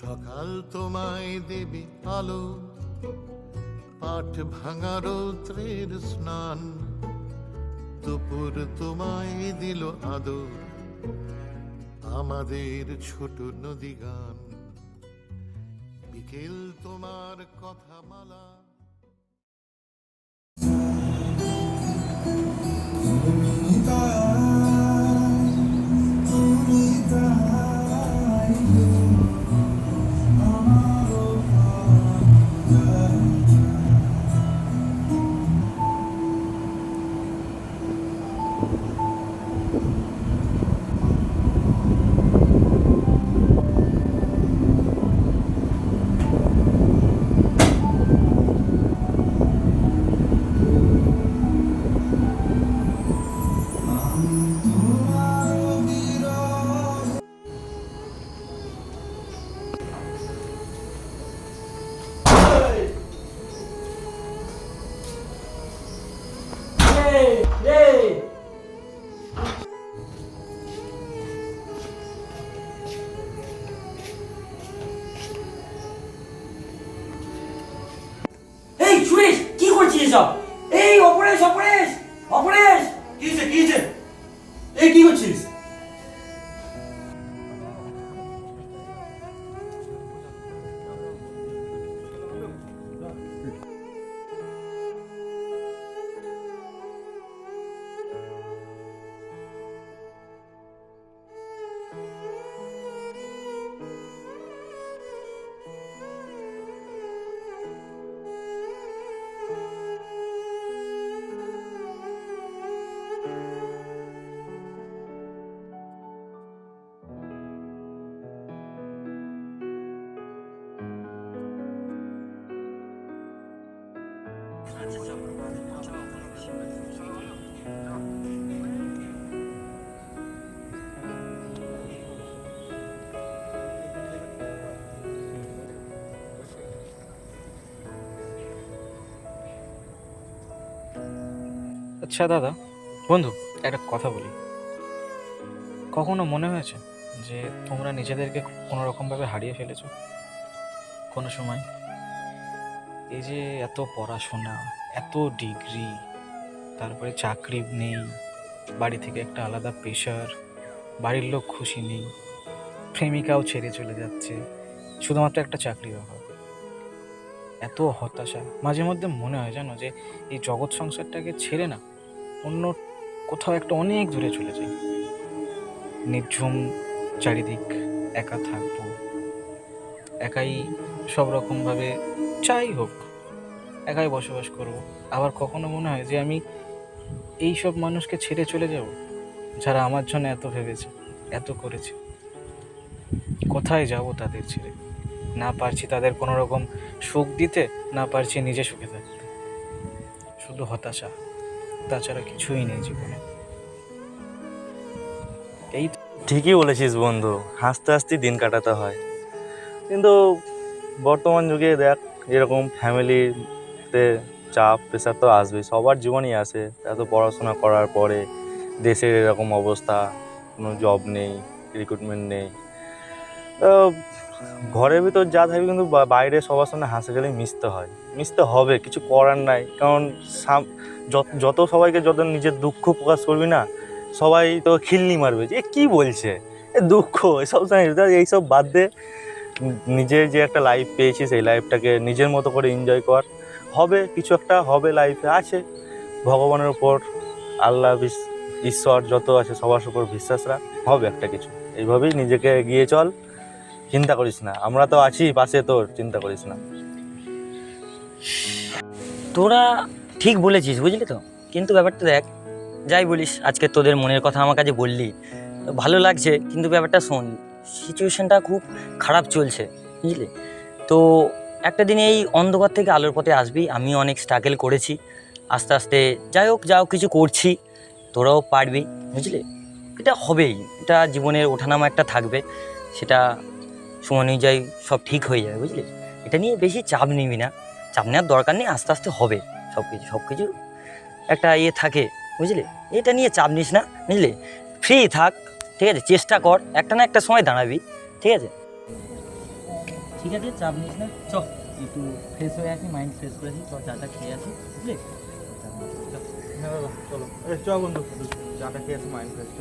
সকাল তোমায় দেবে আলো, পাঠ ভাঙা রৌদ্রের স্নান। দুপুর তোমায় দিল আদর, আমাদের ছোট নদী গান। বিকেল তোমার কথা মালা। এসব? এই অপরেশ অপরেশ অপরেশ। কি হয়েছে কি হয়েছে? এই কি করছিস? আচ্ছা দাদা, বন্ধু, একটা কথা বলি। কখনো মনে হয়েছে যে তোমরা নিজেদেরকে কোনো রকমভাবে হারিয়ে ফেলেছো? কোনো সময়? এই যে এত পড়াশোনা, এত ডিগ্রি তারপরে চাকরি নেই, বাড়ি থেকে একটা আলাদা প্রেশার বাড়ির লোক খুশি নেই, প্রেমিকাও ছেড়ে চলে যাচ্ছে, শুধুমাত্র একটা চাকরির অভাব। এত হতাশা, মাঝে মধ্যে মনে হয় জানো যে এই জগৎ সংসারটাকে ছেড়ে না, অন্য কোথাও একটা অনেক দূরে চলে যাই। নির্ঝুম, চারিদিক একা থাকব, একাই সব রকমভাবে চাই হোক, একাই বসবাস করব। আবার কখনো মনে হয় যে আমি এই সব মানুষকে ছেড়ে চলে যাব? যারা আমার জন্য এত ভেবেছে, এত করেছে। কোথায় যাব তাদের ছেড়ে? না পারছি তাদের কোনো রকম সুখ দিতে, না পারছি নিজে সুখে থাকতে। শুধু হতাশা, তাছাড়া কিছুই নেই জীবনে। এই ঠিকই বলেছিস বন্ধু, হাসতে হাসতে দিন কাটাতে হয়। কিন্তু বর্তমান যুগে দেখ এরকম ফ্যামিলিতে চাপ প্রেশার তো আসবেই, সবার জীবনেই আসে। এত পড়াশোনা করার পরে দেশের এরকম অবস্থা, কোনো জব নেই রিক্রুটমেন্ট নেই। তো ঘরের ভিতর যা থাকবে কিন্তু বাইরে সবার সঙ্গে হাসে গেলে মিশতে হয়। মিশতে হবে, কিছু করার নাই। কারণ যত- সবাইকে যত নিজের দুঃখ প্রকাশ করবি না, সবাই তো খিল্লি মারবে। যে কি বলছে? এ দুঃখ, এসব এইসব বাদ দে। নিজের যে একটা লাইফ পেয়েছিস সেই লাইফটাকে নিজের মতো করে এনজয় কর। হবে, কিছু একটা হবে লাইফে আছে। ভগবানের উপর, আল্লাহ ঈশ্বর যত আছে, সবার উপর বিশ্বাস রাখ, হবে একটা কিছু। এইভাবেই নিজেকে এগিয়ে চল, চিন্তা করিস না। আমরা তো আছি পাশে তোর, চিন্তা করিস না। তোরা ঠিক বলেছিস, বুঝলি তো? কিন্তু ব্যাপারটা দেখ, যাই বলিস, আজকে তোদের মনের কথা আমার কাছে বললি, ভালো লাগছে, কিন্তু ব্যাপারটা শোন সিচুয়েশনটা খুব খারাপ চলছে, বুঝলি? তো একটা দিন এই অন্ধকার থেকে আলোর পথে আসবি আমি অনেক স্ট্রাগল করেছি। আস্তে আস্তে যাই হোক যাও কিছু করছি, তোরাও পারবি, বুঝলি? এটা হবেই, এটা জীবনের ওঠানামা একটা থাকবে, সেটা সময় অনুযায়ী সব ঠিক হয়ে যাবে, বুঝলি? এটা নিয়ে বেশি চাপ নিবি না, চাপ নেওয়ার দরকার নেই, আস্তে আস্তে হবে, সব কিছু সব কিছু একটা ইয়ে থাকে, বুঝলি? এটা নিয়ে চাপ নিস না, বুঝলি? ফ্রি থাক, ঠিক আছে? চেষ্টা কর, একটা না একটা সময় দাঁড়াবি, ঠিক আছে? ঠিক আছে, চাপ নিস না। চ, একটু ফ্রেশ হয়ে আছি মাইন্ড ফ্রেশ করে আসি। চ চাটা খেয়ে আসি, বুঝলি? হ্যাঁ চলো। চ বন্ধু চাটা খেয়ে আসি মাইন্ড ফ্রেশ চ।